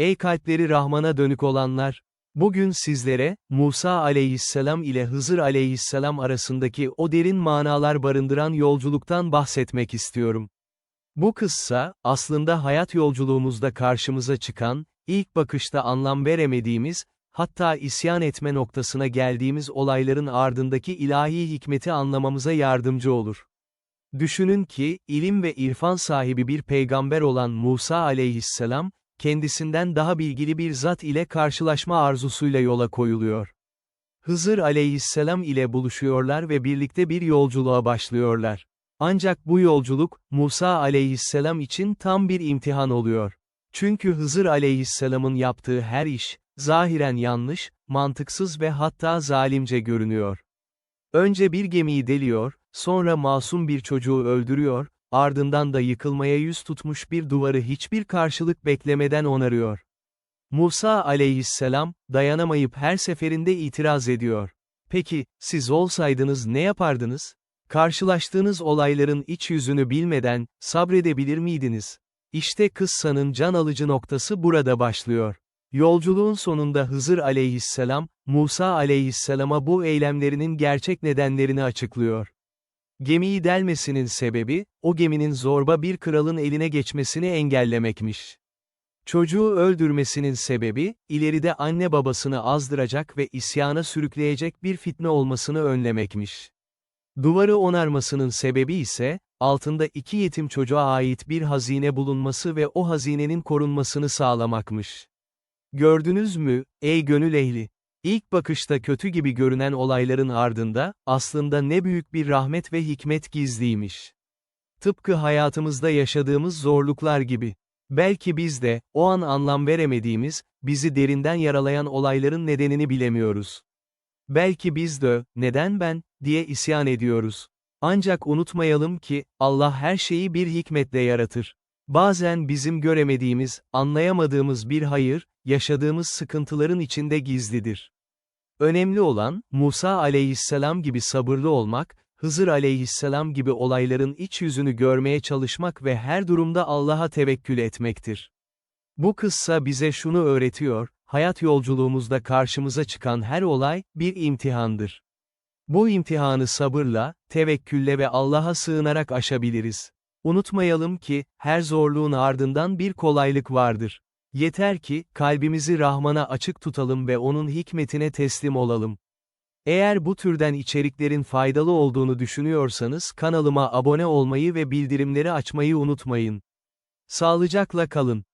Ey kalpleri Rahman'a dönük olanlar! Bugün sizlere, Musa aleyhisselam ile Hızır aleyhisselam arasındaki o derin manalar barındıran yolculuktan bahsetmek istiyorum. Bu kıssa, aslında hayat yolculuğumuzda karşımıza çıkan, ilk bakışta anlam veremediğimiz, hatta isyan etme noktasına geldiğimiz olayların ardındaki ilahi hikmeti anlamamıza yardımcı olur. Düşünün ki, ilim ve irfan sahibi bir peygamber olan Musa aleyhisselam, kendisinden daha bilgili bir zat ile karşılaşma arzusuyla yola koyuluyor. Hızır aleyhisselam ile buluşuyorlar ve birlikte bir yolculuğa başlıyorlar. Ancak bu yolculuk, Musa aleyhisselam için tam bir imtihan oluyor. Çünkü Hızır aleyhisselamın yaptığı her iş, zahiren yanlış, mantıksız ve hatta zalimce görünüyor. Önce bir gemiyi deliyor, sonra masum bir çocuğu öldürüyor, ardından da yıkılmaya yüz tutmuş bir duvarı hiçbir karşılık beklemeden onarıyor. Musa aleyhisselam, dayanamayıp her seferinde itiraz ediyor. Peki, siz olsaydınız ne yapardınız? Karşılaştığınız olayların iç yüzünü bilmeden, sabredebilir miydiniz? İşte kıssanın can alıcı noktası burada başlıyor. Yolculuğun sonunda Hızır aleyhisselam, Musa aleyhisselama bu eylemlerinin gerçek nedenlerini açıklıyor. Gemiyi delmesinin sebebi, o geminin zorba bir kralın eline geçmesini engellemekmiş. Çocuğu öldürmesinin sebebi, ileride anne babasını azdıracak ve isyana sürükleyecek bir fitne olmasını önlemekmiş. Duvarı onarmasının sebebi ise, altında iki yetim çocuğa ait bir hazine bulunması ve o hazinenin korunmasını sağlamakmış. Gördünüz mü, ey gönül ehli? İlk bakışta kötü gibi görünen olayların ardında, aslında ne büyük bir rahmet ve hikmet gizliymiş. Tıpkı hayatımızda yaşadığımız zorluklar gibi. Belki biz de, o an anlam veremediğimiz, bizi derinden yaralayan olayların nedenini bilemiyoruz. Belki biz de, neden ben, diye isyan ediyoruz. Ancak unutmayalım ki, Allah her şeyi bir hikmetle yaratır. Bazen bizim göremediğimiz, anlayamadığımız bir hayır, yaşadığımız sıkıntıların içinde gizlidir. Önemli olan, Musa aleyhisselam gibi sabırlı olmak, Hızır aleyhisselam gibi olayların iç yüzünü görmeye çalışmak ve her durumda Allah'a tevekkül etmektir. Bu kıssa bize şunu öğretiyor, hayat yolculuğumuzda karşımıza çıkan her olay, bir imtihandır. Bu imtihanı sabırla, tevekkülle ve Allah'a sığınarak aşabiliriz. Unutmayalım ki, her zorluğun ardından bir kolaylık vardır. Yeter ki, kalbimizi Rahman'a açık tutalım ve onun hikmetine teslim olalım. Eğer bu türden içeriklerin faydalı olduğunu düşünüyorsanız kanalıma abone olmayı ve bildirimleri açmayı unutmayın. Sağlıcakla kalın.